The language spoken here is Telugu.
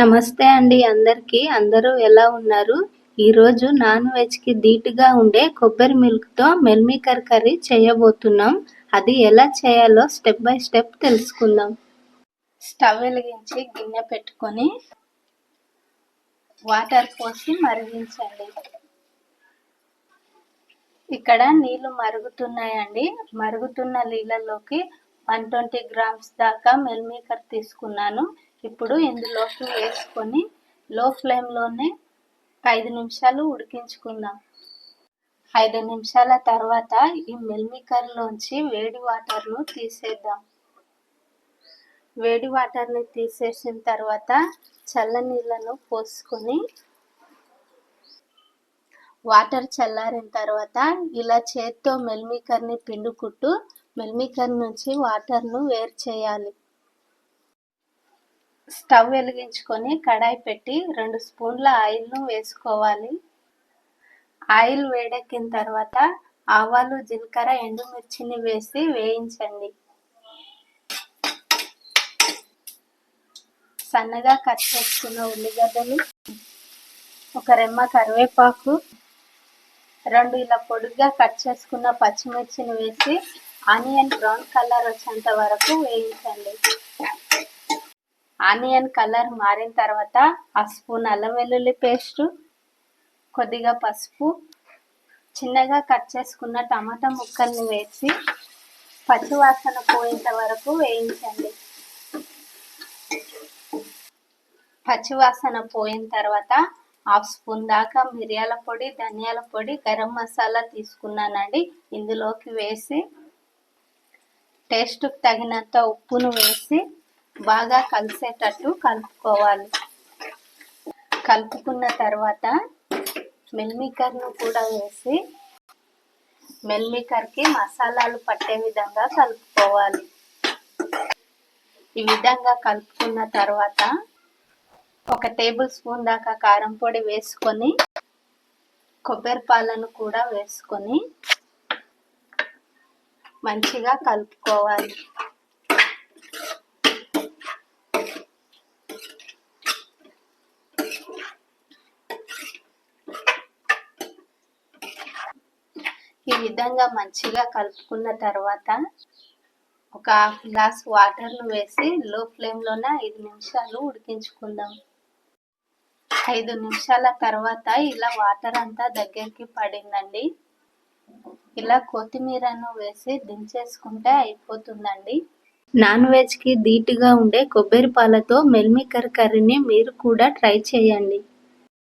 నమస్తే అండి అందరికీ. అందరూ ఎలా ఉన్నారు? ఈరోజు నాన్ వెజ్కి ధీటుగా ఉండే కొబ్బరి మిల్క్తో మెల్మీకర్ కర్రీ చేయబోతున్నాం. అది ఎలా చేయాలో స్టెప్ బై స్టెప్ తెలుసుకుందాం. స్టవ్ వెలిగించి గిన్నె పెట్టుకొని వాటర్ పోసి మరిగించండి. ఇక్కడ నీళ్ళు మరుగుతున్నాయండి. మరుగుతున్న నీళ్ళలోకి వన్ ట్వంటీ గ్రామ్స్ దాకా మెల్మేకర్ తీసుకున్నాను. ఇప్పుడు ఇందులోకి వేసుకొని లో ఫ్లేమ్లోనే ఐదు నిమిషాలు ఉడికించుకుందాం. ఐదు నిమిషాల తర్వాత ఈ మిల్మికర్లోంచి వేడి వాటర్ను తీసేద్దాం. వేడి వాటర్ని తీసేసిన తర్వాత చల్ల నీళ్ళను పోసుకొని వాటర్ చల్లారిన తర్వాత ఇలా చేత్తో మెల్మికర్ని పిండుకుంటూ మెల్మికర్ నుంచి వాటర్ను వేరు చేయాలి. స్టవ్ వెలిగించుకొని కడాయి పెట్టి రెండు స్పూన్ల ఆయిల్ను వేసుకోవాలి. ఆయిల్ వేడెక్కిన తర్వాత ఆవాలు జీలకర్ర ఎండుమిర్చిని వేసి వేయించండి. సన్నగా కట్ చేసుకున్న ఉల్లిగడ్డలు ఒక రెమ్మ కరివేపాకు రెండు ఇలా పొడుగ్గా కట్ చేసుకున్న పచ్చిమిర్చిని వేసి ఆనియన్ బ్రౌన్ కలర్ వచ్చేంత వరకు వేయించండి. ఆనియన్ కలర్ మారిన తర్వాత ఆ స్పూన్ అల్లం వెల్లుల్లి పేస్టు కొద్దిగా పసుపు చిన్నగా కట్ చేసుకున్న టమాటా ముక్కల్ని వేసి పచ్చివాసన పోయేంత వరకు వేయించండి. పచ్చివాసన పోయిన తర్వాత హాఫ్ స్పూన్ దాకా మిరియాల పొడి ధనియాల పొడి గరం మసాలా తీసుకున్నానండి. ఇందులోకి వేసి టేస్ట్కి తగినంత ఉప్పును వేసి బాగా కలిసేటట్టు కలుపుకోవాలి. కలుపుకున్న తర్వాత మెల్మికర్ను కూడా వేసి మెల్మికర్కి మసాలాలు పట్టే విధంగా కలుపుకోవాలి. ఈ విధంగా కలుపుకున్న తర్వాత ఒక టేబుల్ స్పూన్ దాకా కారం పొడి వేసుకొని కొబ్బరి పాలను కూడా వేసుకొని మంచిగా కలుపుకోవాలి. ఈ విధంగా మంచిగా కలుపుకున్న తర్వాత ఒక హాఫ్ గ్లాస్ వాటర్ను వేసి లో ఫ్లేమ్లోనే ఐదు నిమిషాలు ఉడికించుకుందాం. ఐదు నిమిషాల తర్వాత ఇలా వాటర్ అంతా దగ్గరికి పడిందండి. ఇలా కొత్తిమీరను వేసి దించేసుకుంటే అయిపోతుందండి. నాన్ వెజ్కి ధీటుగా ఉండే కొబ్బరి పాలతో మెల్మికర్ కర్రీని మీరు కూడా ట్రై చేయండి.